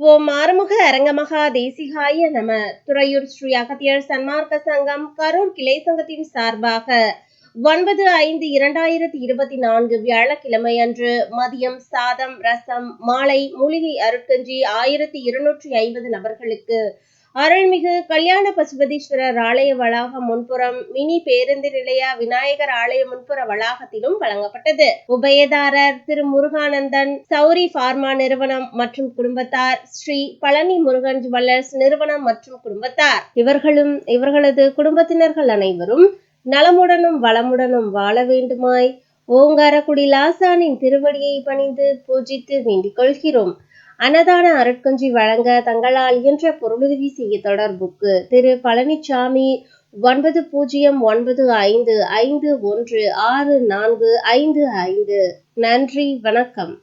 ஓம் ஆறுமுக அரங்கமகா தேசிகாய நம. துறையூர் ஸ்ரீ அகத்தியர் சன்மார்க்க சங்கம் கரூர் கிளை சங்கத்தின் சார்பாக ஒன்பது ஐந்து இரண்டாயிரத்தி இருபத்தி நான்கு வியாழக்கிழமை அன்று மதியம் சாதம் ரசம் மாலை மூலிகை அருட்கஞ்சி ஆயிரத்தி இருநூற்றி ஐம்பது நபர்களுக்கு அருள்மிகு கல்யாண பசுபதீஸ்வரர் ஆலய வளாகம் முன்புறம் மினி பேருந்து நிலைய விநாயகர் ஆலய முன்புற வளாகத்திலும் வழங்கப்பட்டது. உபயதாரர் திரு முருகானந்தன் சௌரி பார்மா நிறுவனம் மற்றும் குடும்பத்தார் ஸ்ரீ பழனி முருகன் ஜுவல்லர்ஸ் நிறுவனம் மற்றும் குடும்பத்தார். இவர்களும் இவர்களது குடும்பத்தினர்கள் அனைவரும் நலமுடனும் வளமுடனும் வாழ வேண்டுமாய் ஓங்காரக்குடி லாசானின் திருவடியை பணிந்து பூஜித்து வேண்டிக் கொள்கிறோம். அன்னதான அருட்கஞ்சி வழங்க தங்களால் இயன்ற பொருளுதவி செய்ய தொடர்புக்கு திரு பழனிசாமி ஒன்பது பூஜ்ஜியம் ஒன்பது ஐந்து ஐந்து ஒன்று ஆறு நான்கு ஐந்து ஐந்து. நன்றி வணக்கம்.